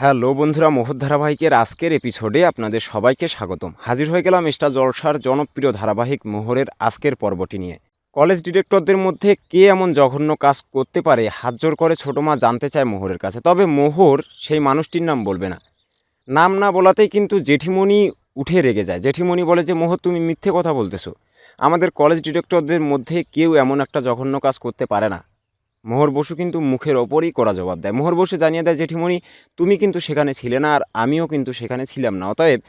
Hello বন্ধুরা মোহর ধারাবাহিকের আজকের এপিসোডে আপনাদের সবাইকে স্বাগতম। হাজির হয়ে গেলাম স্টার জলসার জনপ্রিয় ধারাবাহিক মোহরের আজকের পর্বটি নিয়ে। কলেজ ডিরেক্টরদের মধ্যে কে এমন জঘন্য কাজ করতে পারে, হাত জোর করে ছোটো মা জানতে চায় মোহরের কাছে। তবে মোহর সেই মানুষটির নাম বলবে না। নাম না বলাতেই কিন্তু জেঠিমণি উঠে রেগে যায়। জেঠিমণি বলে যে, মোহর, তুমি মিথ্যে কথা বলতেছো। আমাদের কলেজ ডিরেক্টরদের মধ্যে কেউ এমন একটা জঘন্য কাজ করতে পারে না। মোহর বসু কিন্তু মুখের ওপরই করা জবাব দেয়। মোহর বসু জানিয়ে দেয়, জেঠিমণি, তুমি কিন্তু সেখানে ছিলে না আর আমিও কিন্তু সেখানে ছিলাম না। অতএব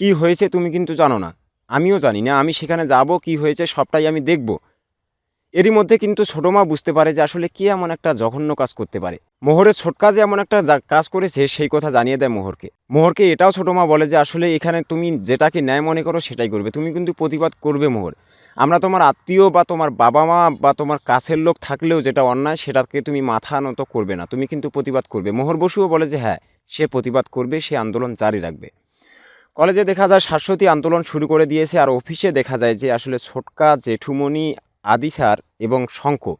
কি হয়েছে তুমি কিন্তু জানো না। আমিও জানি না। আমি সেখানে যাব, কি হয়েছে সবটাই আমি দেখব। এরই মধ্যে কিন্তু ছোটো মা বুঝতে পারে যে আসলে কে এমন একটা জঘন্য কাজ করতে পারে। মোহরের ছোটকা যে এমন একটা কাজ করেছে, সেই কথা জানিয়ে দেয় মোহরকে। মোহরকে এটাও ছোটো মা বলে যে আসলে এখানে তুমি যেটাকে ন্যায় মনে করো সেটাই করবে। তুমি কিন্তু প্রতিবাদ করবে মোহর। আমরা তোমার আত্মীয় বা তোমার বাবা মা বা তোমার কাছের লোক থাকলেও যেটা অন্যায় সেটাকে তুমি মাথা নত করবে না। তুমি কিন্তু প্রতিবাদ করবে। মোহর বসুও বলে যে হ্যাঁ সে প্রতিবাদ করবে, সে আন্দোলন জারি রাখবে। কলেজে দেখা যায়, শাশ্বতী আন্দোলন শুরু করে দিয়েছে আর অফিসে দেখা যায় যে আসলে ছোটকা জেঠুমণি আদি স্যার এবং শঙ্খ।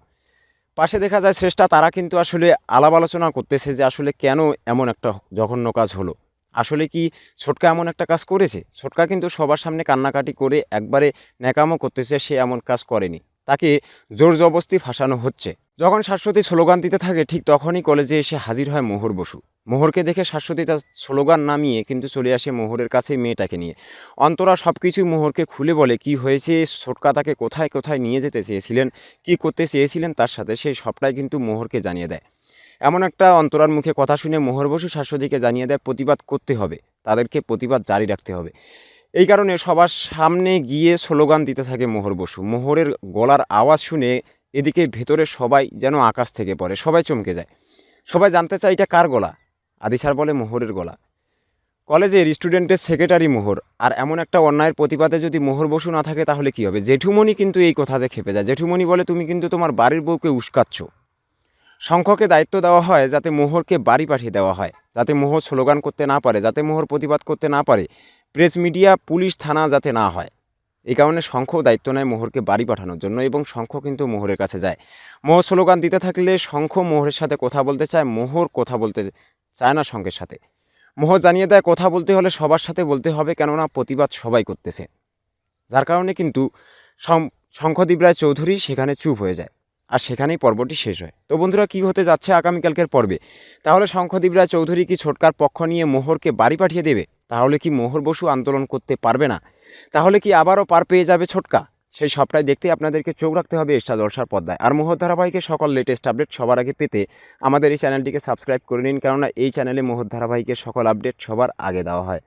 পাশে দেখা যায় শ্রেষ্ঠা, তারা কিন্তু আসলে আলাপ আলোচনা করতেছে যে আসলে কেন এমন একটা জঘন্য কাজ হলো। আসলে কি ছোটকা এমন একটা কাজ করেছে? ছোটকা কিন্তু সবার সামনে কান্নাকাটি করে একবারে ন্যাকামো করতেছে, সে এমন কাজ করেনি। তাকে জোর জবস্তি ফাঁসানো হচ্ছে। যখন শাশ্বতী স্লোগান দিতে থাকে, ঠিক তখনই কলেজে এসে হাজির হয় মোহর বসু। মোহরকে দেখে শাশ্বতী তার স্লোগান নামিয়ে কিন্তু চলে আসে মোহরের কাছে মেয়েটাকে নিয়ে। অন্তরা সব কিছুই মোহরকে খুলে বলে, কি হয়েছে? ছোটকা তাকে কোথায় কোথায় নিয়ে যেতে চেয়েছিলেন? কি করতে চেয়েছিলেন তার সাথে? সেই সবটাই কিন্তু মোহরকে জানিয়ে দেয়। এমন একটা অন্তরার মুখে কথা শুনে মোহর বসু শাশ্বতীকে জানিয়ে দেয়, প্রতিবাদ করতে হবে। তাদেরকে প্রতিবাদ জারি রাখতে হবে। এই কারণে সবার সামনে গিয়ে স্লোগান দিতে থাকে মোহর বসু। মোহরের গলার আওয়াজ শুনে এদিকে ভেতরে সবাই যেন আকাশ থেকে পড়ে, সবাই চমকে যায়। সবাই জানতে চায়, এটা কার গলা? আদি স্যার বলে মোহরের গলা। কলেজের স্টুডেন্টের সেক্রেটারি মোহর, আর এমন একটা অন্যায়ের প্রতিবাদে যদি মোহর বসু না থাকে তাহলে কি হবে? জেঠুমণি কিন্তু এই কথাতে খেপে যায়। জেঠুমণি বলে, তুমি কিন্তু তোমার বাড়ির বউকে উস্কাচ্ছ। শঙ্খকে দায়িত্ব দেওয়া হয় যাতে মোহরকে বাড়ি পাঠিয়ে দেওয়া হয়, যাতে মোহর স্লোগান করতে না পারে, যাতে মোহর প্রতিবাদ করতে না পারে, প্রেস মিডিয়া, পুলিশ, থানা যাতে না হয়। এই কারণে শঙ্খ দায়িত্ব নেয় মোহরকে বাড়ি পাঠানোর জন্য এবং শঙ্খ কিন্তু মোহরের কাছে যায়। মোহর স্লোগান দিতে থাকলে শঙ্খ মোহরের সাথে কথা বলতে চায়, মোহর কথা বলতে চায় না শঙ্খের সাথে। মোহর জানিয়ে দেয়, কথা বলতে হলে সবার সাথে বলতে হবে, কেননা প্রতিবাদ সবাই করতেছে। যার কারণে কিন্তু শঙ্খদীপ রায় চৌধুরী সেখানে চুপ হয়ে যায়, আর সেখানেই পর্বটি শেষ হয়। তো বন্ধুরা, কী হতে যাচ্ছে আগামীকালকের পর্বে? তাহলে শঙ্খদীপ রায় চৌধুরী কি ছোটকার পক্ষ নিয়ে মোহরকে বাড়ি পাঠিয়ে দেবে? তাহলে কি মোহর বসু আন্দোলন করতে পারবে না? তাহলে কি আবারও পার পেয়ে যাবে ছোটকা? সেই সবটাই দেখতে আপনাদেরকে চোখ রাখতে হবে এক্সট্রা দর্শার পর্দায়। আর মোহর ধারাবাহিকের সকল লেটেস্ট আপডেট সবার আগে পেতে আমাদের এই চ্যানেলটিকে সাবস্ক্রাইব করে নিন, কেননা এই চ্যানেলে মোহর ধারাবাহিকের সকল আপডেট সবার আগে দেওয়া হয়।